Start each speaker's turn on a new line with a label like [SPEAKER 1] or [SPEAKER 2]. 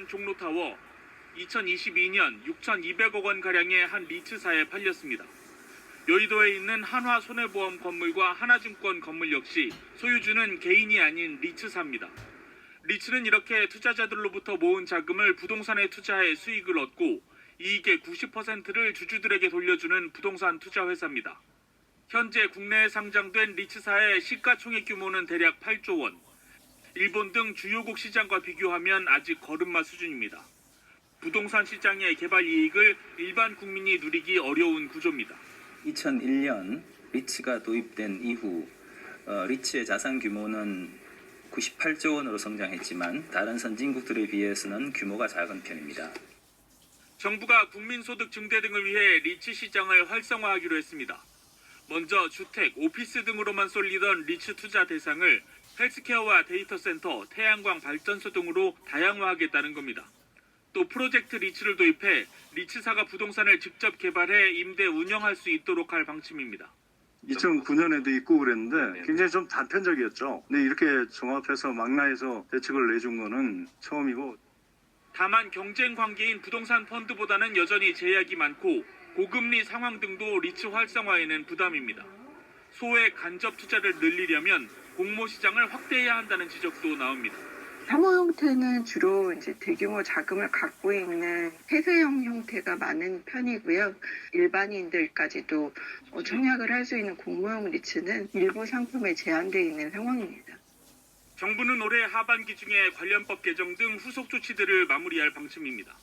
[SPEAKER 1] 위치한 종로타워 2022년 6,200억 원 가량의 한 리츠사에 팔렸습니다. 여의도에 있는 한화 손해보험 건물과 하나증권 건물 역시 소유주는 개인이 아닌 리츠사입니다. 리츠는 이렇게 투자자들로부터 모은 자금을 부동산에 투자해 수익을 얻고 이익의 90%를 주주들에게 돌려주는 부동산 투자 회사입니다. 현재 국내에 상장된 리츠사의 시가총액 규모는 대략 8조 원. 일본 등 주요국 시장과 비교하면 아직 걸음마 수준입니다. 부동산 시장의 개발 이익을 일반 국민이 누리기 어려운 구조입니다.
[SPEAKER 2] 2001년 리츠가 도입된 이후 어, 리츠의 자산 규모는 98조 원으로 성장했지만 다른 선진국들에 비해서는 규모가 작은 편입니다.
[SPEAKER 1] 정부가 국민소득 증대 등을 위해 리츠 시장을 활성화하기로 했습니다. 먼저 주택, 오피스 등으로만 쏠리던 리츠 투자 대상을 헬스케어와 데이터 센터, 태양광 발전소 등으로 다양화하겠다는 겁니다. 또 프로젝트 리츠를 도입해 리츠사가 부동산을 직접 개발해 임대 운영할 수 있도록 할 방침입니다.
[SPEAKER 3] 2009년에도 있고 그랬는데
[SPEAKER 2] 네.
[SPEAKER 3] 굉장히 좀 단편적이었죠. 근데 이렇게 종합해서 망라해서 대책을 내준 거는 처음이고
[SPEAKER 1] 다만 경쟁 관계인 부동산 펀드보다는 여전히 제약이 많고 고금리 상황 등도 리츠 활성화에는 부담입니다. 소액 간접 투자를 늘리려면 공모 시장을 확대해야 한다는 지적도 나옵니다.
[SPEAKER 4] 사모 형태는 주로 이제 대규모 자금을 갖고 있는 폐쇄형 형태가 많은 편이고요. 일반인들까지도 어, 청약을 할 수 있는 공모형 리츠는 일부 상품에 제한되어 있는 상황입니다.
[SPEAKER 1] 정부는 올해 하반기 중에 관련법 개정 등 후속 조치들을 마무리할 방침입니다.